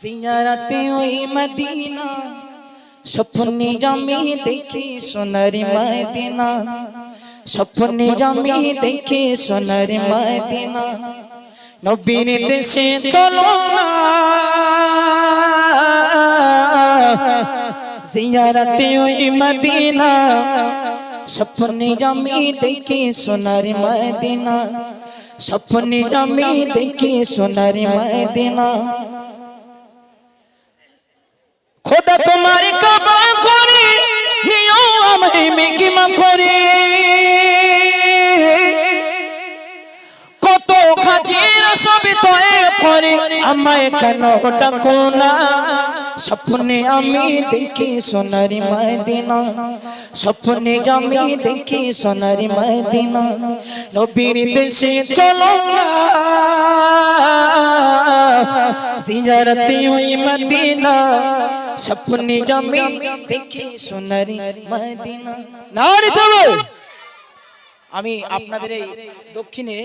জিয়ারাতে ওই মদিনা, স্বপ্নে জমি দেখি সোনারি মদিনা, স্বপ্নে জমি দেখি সোনারি মদিনা, নবীর দেশে চলো না। জিয়ারাতে ওই মদিনা, স্বপ্নে জমি দেখি সোনারি মদিনা, স্বপ্নে জমি দেখি সোনারি মদিনা। করে। কত খাজির সবই তয়ে করে আমায় কেন ডাকো না? স্বপ্নে আমি দেখি সোনারি মদিনা স্বপ্নে আমি দেখি সোনারি মদিনা নবীর দেশে চলো না। জিয়ারতে ওই মদিনা স্বপ্নে আমি দেখি সোনারি মদিনা নারে তবে আমি আপনাদের এই দক্ষিণে